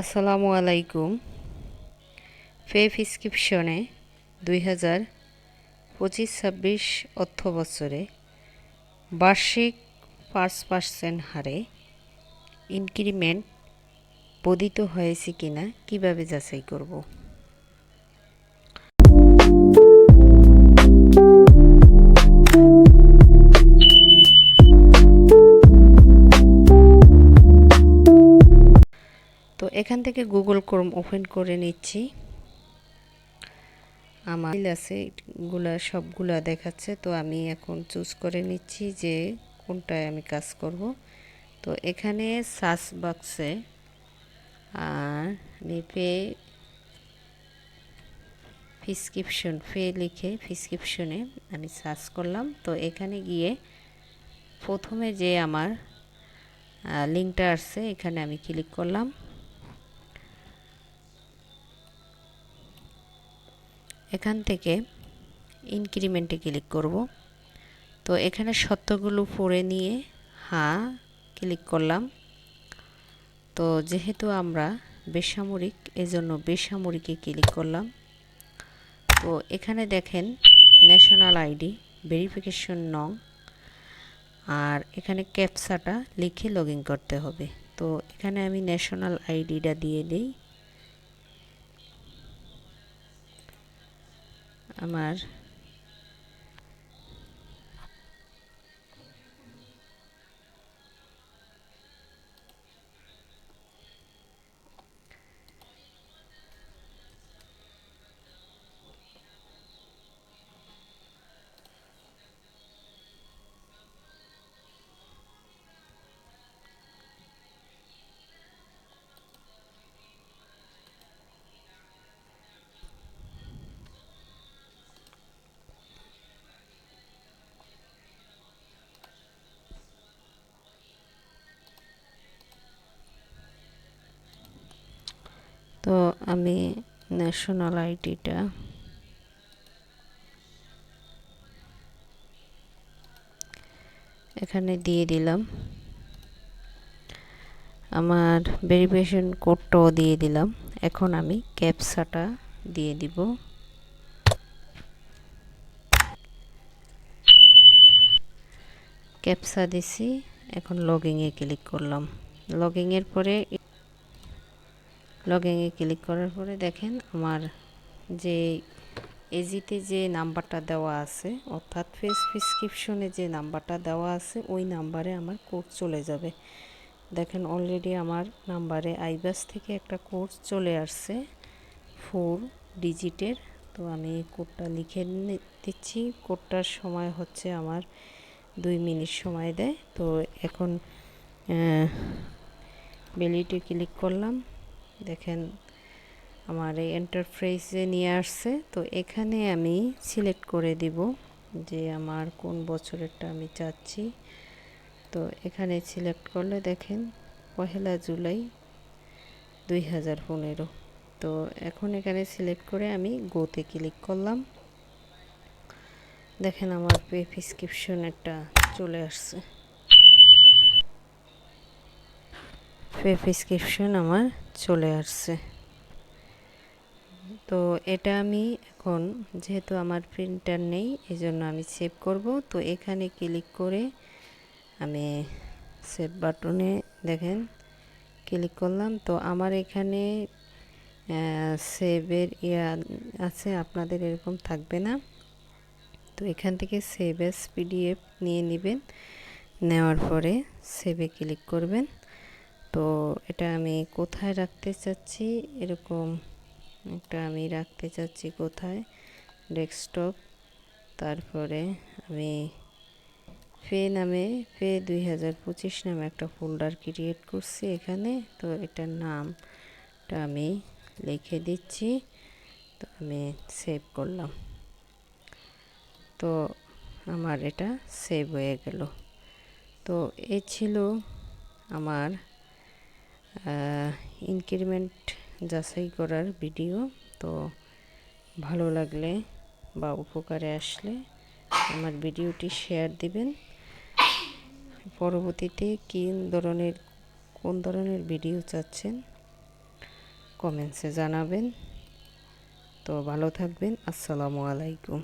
আসসালামু আলাইকুম। ফে প্রিসক্রিপশনে দুই হাজার পঁচিশ ছাব্বিশ অর্থ বছরে বার্ষিক পাঁচ পার্সেন্ট হারে ইনক্রিমেন্ট বদিত হয়েছে কিনা কীভাবে যাচাই করব? এখান থেকে গুগল ক্রোম ওপেন করে নিচ্ছি। আমার আছে গুলা সবগুলা দেখাচ্ছে, তো আমি এখন চুজ করে নিচ্ছি যে কোনটায় আমি কাজ করব। তো এখানে সার্চ বক্সে আর আমি পে প্রিসক্রিপশন ফে লিখে প্রিসক্রিপশনে আমি সার্চ করলাম। তো এখানে গিয়ে প্রথমে যে আমার লিঙ্কটা আসছে, এখানে আমি ক্লিক করলাম। এখান থেকে ইনক্রিমেন্টে ক্লিক করব। তো এখানে সত্যগুলো পড়ে নিয়ে হ্যাঁ ক্লিক করলাম। তো যেহেতু আমরা বেসামরিক, এজন্য বেসামরিকে ক্লিক করলাম। তো এখানে দেখেন ন্যাশনাল আইডি ভেরিফিকেশন নং, আর এখানে ক্যাপসাটা লিখে লগ করতে হবে। তো এখানে আমি ন্যাশনাল আইডিটা দিয়ে দিই। আমার আমি ন্যাশনাল আইডিটা এখানে দিয়ে দিলাম। আমার ভেরিফিকেশন কোডটাও দিয়ে দিলাম। এখন আমি ক্যাপসাটা দিয়ে দিব। ক্যাপসা দিছি, এখন লগিংয়ে ক্লিক করলাম। লগিংয়ের পরে লগিংয়ে ক্লিক করার পরে দেখেন আমার যে এজিতে যে নাম্বারটা দেওয়া আছে, অর্থাৎ ফেস প্রিসক্রিপশনে যে নাম্বারটা দেওয়া আছে, ওই নাম্বারে আমার কোড চলে যাবে। দেখেন অলরেডি আমার নাম্বারে আইবাস থেকে একটা কোড চলে আসছে ফোর ডিজিটের তো আমি কোডটা লিখে দিচ্ছি। কোডটার সময় হচ্ছে আমার দুই মিনিট সময় দেয়। তো এখন বেলিটে ক্লিক করলাম। দেখেন আমার এই এন্টারপ্রাইজে নিয়ে আসছে। তো এখানে আমি সিলেক্ট করে দিব যে আমার কোন বছরেরটা আমি চাচ্ছি। তো এখানে সিলেক্ট করলে দেখেন পহেলা জুলাই দুই হাজার পনেরো। তো এখন এখানে সিলেক্ট করে আমি গোতে ক্লিক করলাম। দেখেন আমার প্রিসক্রিপশন একটা চলে আসছে পে প্রিসক্রিপশন আমার চলে আসছে। তো এটা আমি এখন যেহেতু আমার প্রিন্টার নেই এই জন্য আমি সেভ করব। তো এখানে ক্লিক করে আমি সেভ বাটনে দেখেন ক্লিক করলাম। তো আমার এখানে সেভের ইয়া আছে, আপনাদের এরকম থাকবে না। তো এখান থেকে সেভ এস পিডিএফ নিয়ে নেবেন। নেওয়ার পরে সেভে ক্লিক করবেন। তো এটা আমি কোথায় রাখতে চাচ্ছি? এরকম একটা আমি রাখতে চাচ্ছি কোথায়? ডেস্কটপ তারপরে আমি ফে নামে ফে দুই হাজার পঁচিশ নামে একটা ফোল্ডার ক্রিয়েট করছি এখানে। তো এটার নামটা আমি লিখে দিচ্ছি। তো আমি সেভ করলাম। তো আমার এটা সেভ হয়ে গেল। তো এ ছিল আমার ইনক্রিমেন্ট যাচাই করার ভিডিও তো ভালো লাগলে বা উপকারে আসলে আমার ভিডিওটি শেয়ার দিবেন। পরবর্তীতে কী ধরনের, কোন ধরনের ভিডিও চাচ্ছেন কমেন্টসে জানাবেন। তো ভালো থাকবেন, আসসালামু আলাইকুম।